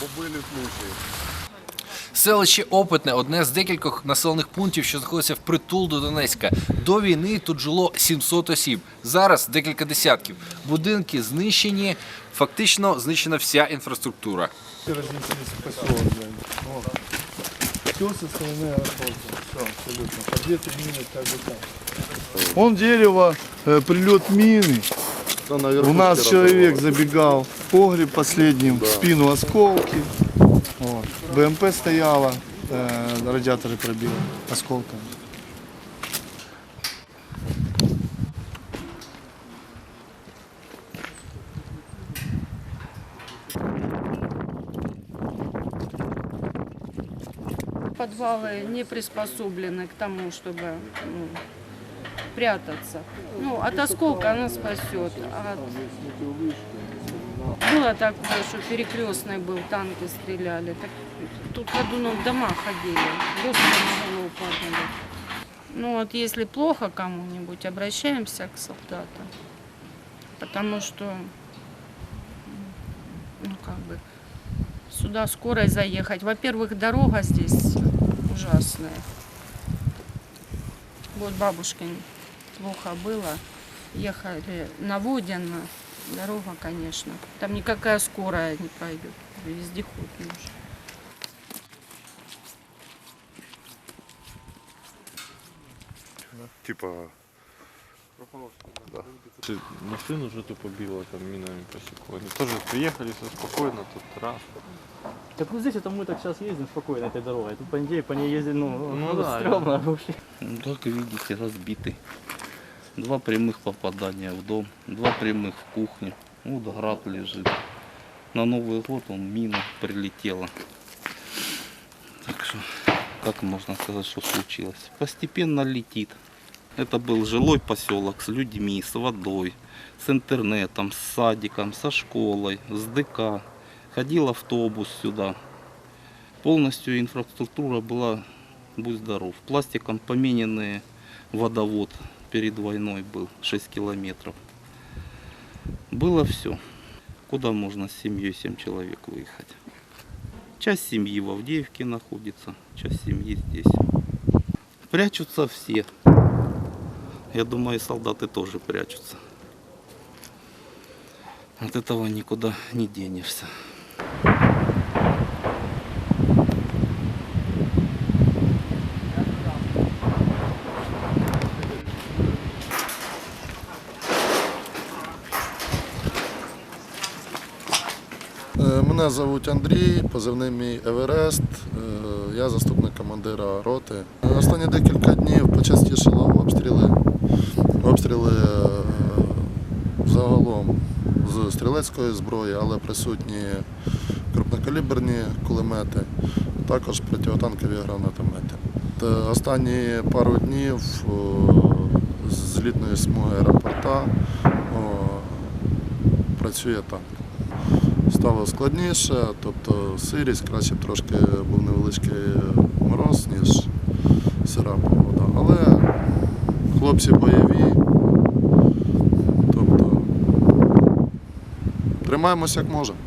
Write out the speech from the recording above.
Бо были случаи. Селище Опитне одне з декількох населених пунктів, що знаходиться впритул до Донецька. До війни тут жило 700 осіб. Зараз декілька десятків. Будинки знищені, фактично знищена вся інфраструктура. Все разнеслись в поселок, блин. Вот. Все со стороны аэропорта. Все, абсолютно. Победы мины как бы так. Он дерево, э, прилет мины. У нас человек забегал в погреб последним, в спину осколки. Вот. БМП стояла, э, радиаторы пробило осколками. Подвалы не приспособлены к тому, чтобы ну, прятаться. Ну, от осколка она спасет. от- Было такое, что перекрестный был, танки стреляли. Так тут ходуном дома ходили, падали. Ну вот если плохо кому-нибудь, обращаемся к солдатам. Потому что, ну как бы, сюда скорой заехать. Во-первых, дорога здесь ужасная. Вот бабушке плохо было. Ехали на Водяно. Дорога, конечно. Там никакая скорая не пройдет. Вездеход нужен. Типа, Ты Машину уже тупо било, там минами посекло. Они тоже приехали все спокойно, тут раз. Так вот здесь это мы так сейчас ездим спокойно этой дорогой. Тут по ней, по ней ездить, ну, Ну ну да, стрёмно вообще. Ну, как видите, разбитый. Два прямых попадания в дом, два прямых в кухню. Вот град лежит. На Новый год он мина прилетела. Так что, как можно сказать, что случилось? Постепенно летит. Это был жилой поселок с людьми, с водой, с интернетом, с садиком, со школой, с ДК. Ходил автобус сюда. Полностью инфраструктура была, будь здоров. Пластиком помененный водовод перед войной был, 6 километров. Было все. Куда можно с семьей 7 человек выехать? Часть семьи в Авдеевке находится, часть семьи здесь. Прячутся все. Я думаю, и солдаты тоже прячутся. От этого никуда не денешься. Мене звуть Андрій, позивний мій Еверест. Е, Я заступник командира роти. Е, Останні декілька днів почастішало обстріли. Обстріли е, загалом з стрілецької зброї, але присутні крупнокаліберні кулемети, також противотанкові гранатомети. Останні пару днів з літної смуги аеропорта працює танк стало складніше, тобто сирість, краще трошки був невеличкий мороз, ніж сира погода. Але хлопці бойові, тобто тримаємося як можемо.